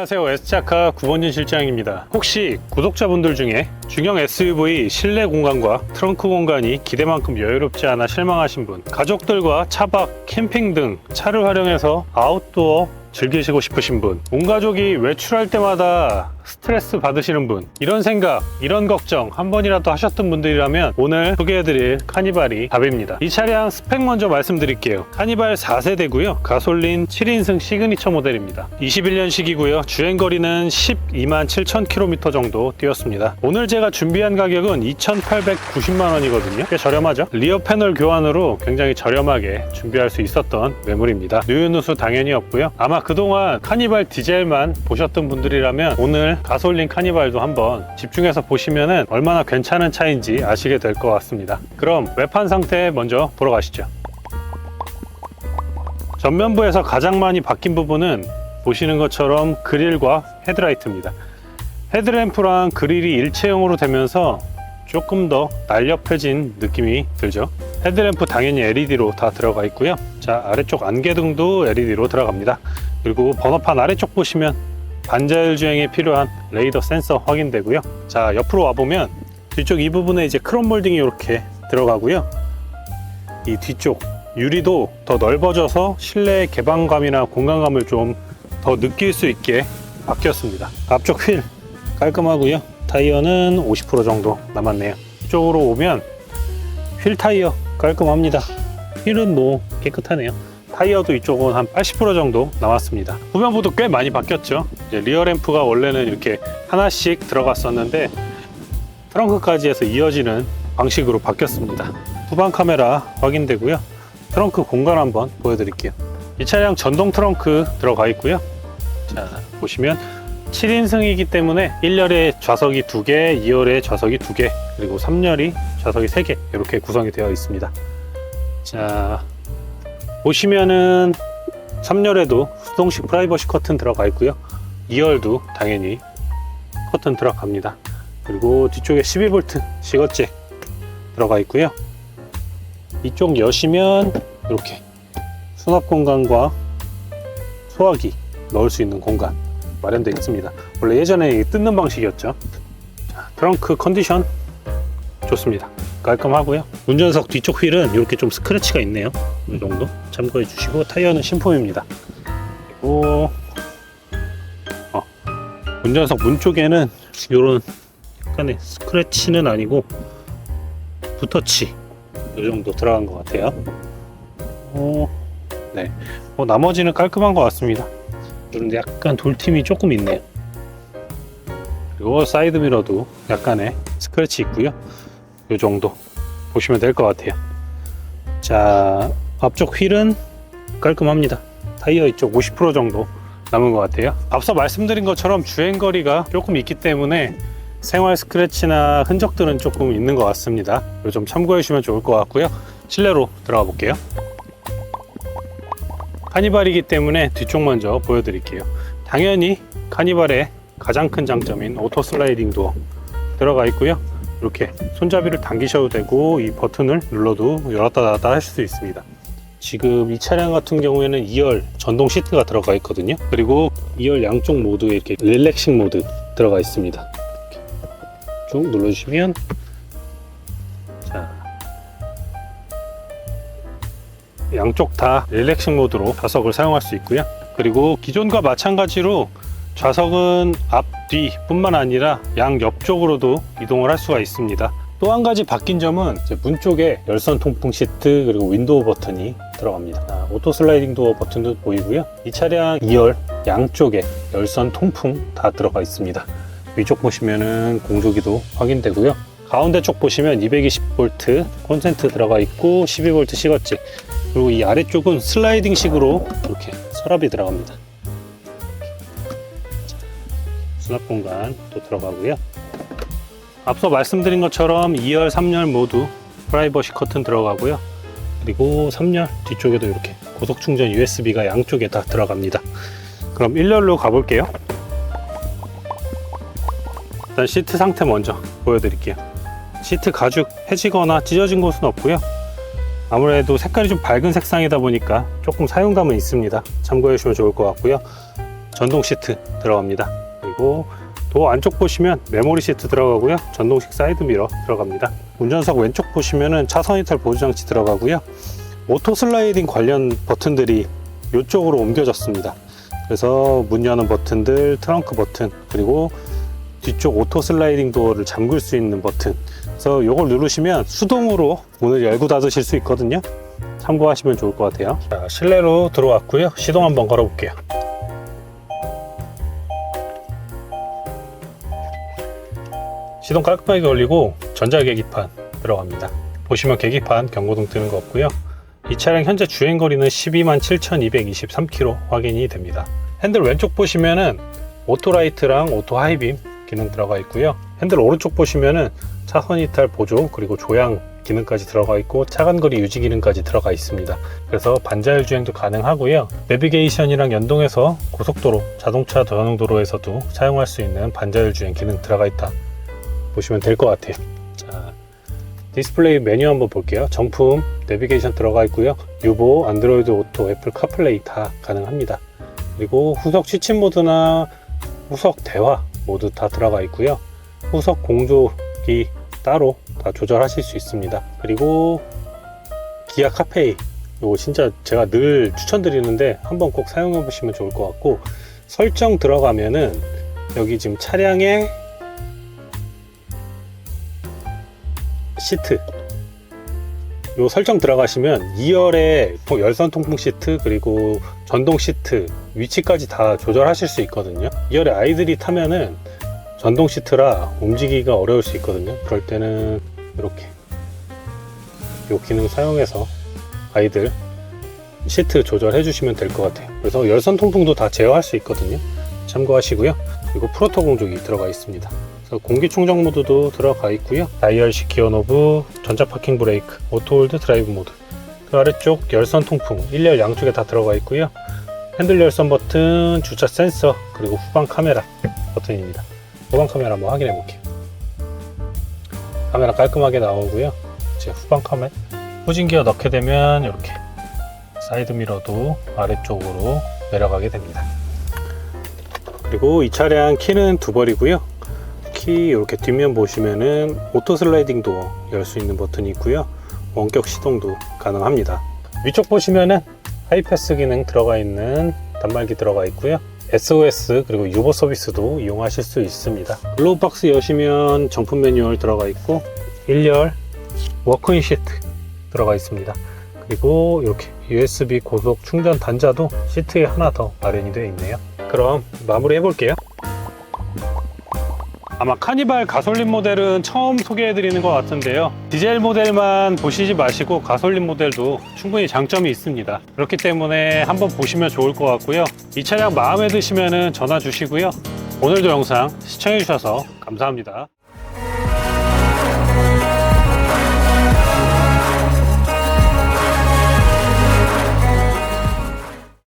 안녕하세요. S차카 구본진 실장입니다. 혹시 구독자분들 중에 중형 SUV 실내 공간과 트렁크 공간이 기대만큼 여유롭지 않아 실망하신 분 가족들과 차박, 캠핑 등 차를 활용해서 아웃도어 즐기시고 싶으신 분, 온 가족이 외출할 때마다 스트레스 받으시는 분, 이런 생각, 이런 걱정 한 번이라도 하셨던 분들이라면 오늘 소개해드릴 카니발이 답입니다. 이 차량 스펙 먼저 말씀드릴게요. 카니발 4세대고요. 가솔린 7인승 시그니처 모델입니다. 21년식이고요. 주행거리는 12만 7천 킬로미터 정도 뛰었습니다. 오늘 제가 준비한 가격은 2,890만 원이거든요. 꽤 저렴하죠? 리어 패널 교환으로 굉장히 저렴하게 준비할 수 있었던 매물입니다. 누유누수 당연히 없고요. 아마 그동안 카니발 디젤만 보셨던 분들이라면 오늘 가솔린 카니발도 한번 집중해서 보시면은 얼마나 괜찮은 차인지 아시게 될 것 같습니다. 그럼 외판 상태 먼저 보러 가시죠. 전면부에서 가장 많이 바뀐 부분은 보시는 것처럼 그릴과 헤드라이트입니다. 헤드램프랑 그릴이 일체형으로 되면서 조금 더 날렵해진 느낌이 들죠. 헤드램프 당연히 LED로 다 들어가 있고요. 자, 아래쪽 안개등도 LED로 들어갑니다. 그리고 번호판 아래쪽 보시면 반자율 주행에 필요한 레이더 센서 확인되고요. 자, 옆으로 와보면 뒤쪽 이 부분에 이제 크롬 몰딩이 이렇게 들어가고요. 이 뒤쪽 유리도 더 넓어져서 실내 개방감이나 공간감을 좀 더 느낄 수 있게 바뀌었습니다. 앞쪽 휠 깔끔하고요. 타이어는 50% 정도 남았네요. 이쪽으로 오면 휠 타이어 깔끔합니다. 휠은 뭐 깨끗하네요. 타이어도 이쪽은 한 80% 정도 남았습니다. 후면부도 꽤 많이 바뀌었죠. 리어 램프가 원래는 이렇게 하나씩 들어갔었는데 트렁크까지 해서 이어지는 방식으로 바뀌었습니다. 후방 카메라 확인되고요. 트렁크 공간 한번 보여드릴게요. 이 차량 전동 트렁크 들어가 있고요. 자, 보시면 7인승이기 때문에 1열에 좌석이 2개, 2열에 좌석이 2개, 그리고 3열이 좌석이 3개 이렇게 구성이 되어 있습니다. 자, 보시면은 3열에도 수동식 프라이버시 커튼 들어가 있고요. 2열도 당연히 커튼 들어갑니다. 그리고 뒤쪽에 12V 시거잭 들어가 있고요. 이쪽 여시면 이렇게 수납 공간과 소화기 넣을 수 있는 공간 마련되어 있습니다. 원래 예전에 뜯는 방식이었죠. 자, 트렁크 컨디션 좋습니다. 깔끔하고요. 운전석 뒤쪽 휠은 이렇게 좀 스크래치가 있네요. 이 정도 참고해 주시고 타이어는 신품입니다. 그리고 어, 운전석 문 쪽에는 이런 약간의 스크래치는 아니고 붓터치 이 정도 들어간 것 같아요. 어, 네. 뭐 나머지는 깔끔한 것 같습니다. 그런데 약간 돌팀이 조금 있네요. 그리고 사이드 미러도 약간의 스크래치 있고요. 이 정도 보시면 될 것 같아요. 자, 앞쪽 휠은 깔끔합니다. 타이어 이쪽 50% 정도 남은 것 같아요. 앞서 말씀드린 것처럼 주행거리가 조금 있기 때문에 생활 스크래치나 흔적들은 조금 있는 것 같습니다. 좀 참고해 주시면 좋을 것 같고요. 실내로 들어가 볼게요. 카니발이기 때문에 뒤쪽 먼저 보여드릴게요. 당연히 카니발의 가장 큰 장점인 오토 슬라이딩 도어 들어가 있고요. 이렇게 손잡이를 당기셔도 되고 이 버튼을 눌러도 열었다 닫았다 하실 수 있습니다. 지금 이 차량 같은 경우에는 2열 전동 시트가 들어가 있거든요. 그리고 2열 양쪽 모두에 이렇게 릴렉싱 모드 들어가 있습니다. 쭉 눌러주시면 양쪽 다 릴렉싱 모드로 좌석을 사용할 수 있고요. 그리고 기존과 마찬가지로 좌석은 앞, 뒤 뿐만 아니라 양 옆쪽으로도 이동을 할 수가 있습니다. 또 한 가지 바뀐 점은 문 쪽에 열선 통풍 시트 그리고 윈도우 버튼이 들어갑니다. 아, 오토 슬라이딩 도어 버튼도 보이고요. 이 차량 2열 양쪽에 열선 통풍 다 들어가 있습니다. 위쪽 보시면은 공조기도 확인되고요. 가운데 쪽 보시면 220V 콘센트 들어가 있고 12V 시거지 그리고 이 아래쪽은 슬라이딩 식으로 이렇게 서랍이 들어갑니다. 수납 공간 또 들어가고요. 앞서 말씀드린 것처럼 2열, 3열 모두 프라이버시 커튼 들어가고요. 그리고 3열 뒤쪽에도 이렇게 고속 충전 USB가 양쪽에 다 들어갑니다. 그럼 1열로 가볼게요. 일단 시트 상태 먼저 보여드릴게요. 시트 가죽 해지거나 찢어진 곳은 없고요. 아무래도 색깔이 좀 밝은 색상이다 보니까 조금 사용감은 있습니다. 참고해 주시면 좋을 것 같고요. 전동 시트 들어갑니다. 그리고 도어 안쪽 보시면 메모리 시트 들어가고요. 전동식 사이드 미러 들어갑니다. 운전석 왼쪽 보시면은 차선 이탈 보조 장치 들어가고요. 오토 슬라이딩 관련 버튼들이 이쪽으로 옮겨졌습니다. 그래서 문 여는 버튼들, 트렁크 버튼, 그리고 뒤쪽 오토 슬라이딩 도어를 잠글 수 있는 버튼. 그래서 이걸 누르시면 수동으로 문을 열고 닫으실 수 있거든요. 참고하시면 좋을 것 같아요. 자, 실내로 들어왔고요. 시동 한번 걸어 볼게요. 시동 깔끔하게 걸리고 전자 계기판 들어갑니다. 보시면 계기판 경고등 뜨는 거 없고요. 이 차량 현재 주행 거리는 12만 7,223km 확인이 됩니다. 핸들 왼쪽 보시면은 오토라이트랑 오토 하이빔 기능 들어가 있고요. 핸들 오른쪽 보시면은 차선 이탈 보조 그리고 조향 기능까지 들어가 있고 차간 거리 유지 기능까지 들어가 있습니다. 그래서 반자율 주행도 가능하고요. 내비게이션이랑 연동해서 고속도로, 자동차 전용 도로에서도 사용할 수 있는 반자율 주행 기능 들어가 있다. 보시면 될 것 같아요. 자, 디스플레이 메뉴 한번 볼게요. 정품, 내비게이션 들어가 있고요. 유보, 안드로이드 오토, 애플 카플레이 다 가능합니다. 그리고 후석 시침 모드나 후석 대화 모두 다 들어가 있고요. 후석 공조기 따로 다 조절하실 수 있습니다. 그리고 기아 카페이 이거 진짜 제가 늘 추천드리는데 한번 꼭 사용해 보시면 좋을 것 같고 설정 들어가면은 여기 지금 차량의 시트 요 설정 들어가시면 2열에 열선 통풍 시트 그리고 전동 시트 위치까지 다 조절하실 수 있거든요 2열에 아이들이 타면은 전동 시트라 움직이기가 어려울 수 있거든요 그럴 때는 이렇게 요 기능 사용해서 아이들 시트 조절해 주시면 될 것 같아요 그래서 열선 통풍도 다 제어할 수 있거든요 참고하시고요 그리고 프로토 공조기 들어가 있습니다 그래서 공기 충전 모드도 들어가 있고요. 다이얼식 기어 노브, 전자 파킹 브레이크, 오토홀드 드라이브 모드. 그 아래쪽 열선 통풍, 1열 양쪽에 다 들어가 있고요. 핸들 열선 버튼, 주차 센서, 그리고 후방 카메라 버튼입니다. 후방 카메라 한번 확인해 볼게요. 카메라 깔끔하게 나오고요. 이제 후방 카메라, 후진 기어 넣게 되면 이렇게 사이드 미러도 아래쪽으로 내려가게 됩니다. 그리고 이 차량 키는 두 벌이고요. 키 이렇게 뒷면 보시면은 오토 슬라이딩 도어 열 수 있는 버튼이 있고요. 원격 시동도 가능합니다. 위쪽 보시면은 하이패스 기능 들어가 있는 단말기 들어가 있고요. SOS 그리고 유보 서비스도 이용하실 수 있습니다. 글로우 박스 여시면 정품 매뉴얼 들어가 있고 1열 워크인 시트 들어가 있습니다. 그리고 이렇게 USB 고속 충전 단자도 시트에 하나 더 마련이 되어 있네요. 그럼 마무리 해볼게요. 아마 카니발 가솔린 모델은 처음 소개해드리는 것 같은데요. 디젤 모델만 보시지 마시고 가솔린 모델도 충분히 장점이 있습니다. 그렇기 때문에 한번 보시면 좋을 것 같고요. 이 차량 마음에 드시면 전화 주시고요. 오늘도 영상 시청해주셔서 감사합니다.